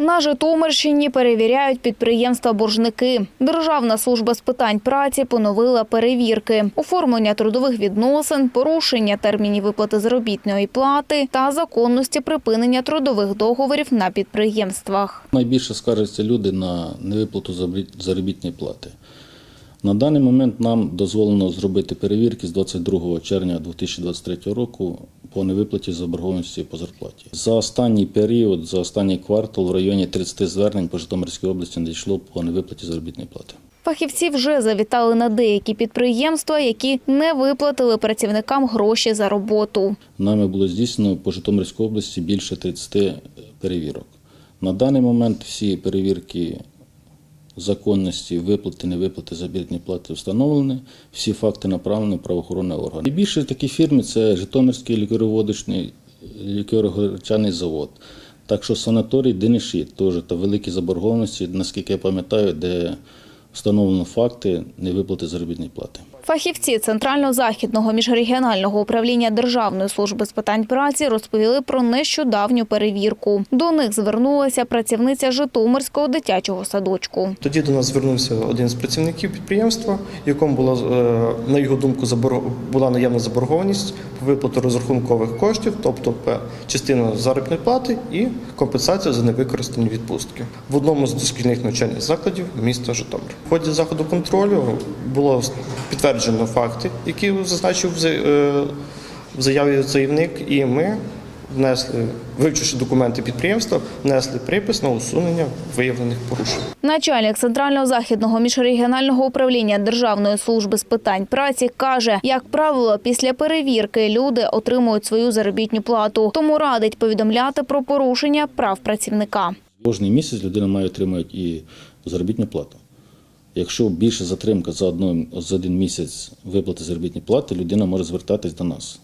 На Житомирщині перевіряють підприємства-боржники. Державна служба з питань праці поновила перевірки, оформлення трудових відносин, порушення термінів виплати заробітної плати та законності припинення трудових договорів на підприємствах. Найбільше скаржаться люди на невиплату заробітної плати. На даний момент нам дозволено зробити перевірки з 22 червня 2023 року по невиплаті заборгованості по зарплаті. За останній період, за останній квартал в районі 30 звернень по Житомирській області надійшло по невиплаті заробітної плати. Фахівці вже завітали на деякі підприємства, які не виплатили працівникам гроші за роботу. Нами було здійснено по Житомирській області більше 30 перевірок. На даний момент всі перевірки законності виплати, невиплати заробітної плати встановлені, всі факти направлені в правоохоронні органи. Найбільше такі фірми це Житомирський лікероводочний лікеро-горчаний завод. Так що санаторій Дениші теж та великі заборгованості, наскільки я пам'ятаю, де встановлено факти невиплати заробітної плати. Фахівці Центрально-Західного міжрегіонального управління Державної служби з питань праці розповіли про нещодавню перевірку. До них звернулася працівниця Житомирського дитячого садочку. Тоді до нас звернувся один з працівників підприємства, якому була, е, на його думку, була наявна заборгованість по виплату розрахункових коштів, тобто частина заробітної плати і компенсація за невикористані відпустки в одному з дошкільних навчальних закладів міста Житомир. В ході заходу контролю було підтверджено факти, які зазначив в е, в заяві заявник, і ми внесли, вивчивши документи підприємства, внесли припис на усунення виявлених порушень. Начальник Центрально-Західного міжрегіонального управління Державної служби з питань праці каже, як правило, після перевірки люди отримують свою заробітну плату, тому радить повідомляти про порушення прав працівника. Кожний місяць людина має отримати і заробітну плату. Якщо більше затримка за, один місяць виплати заробітної плати, людина може звертатись до нас.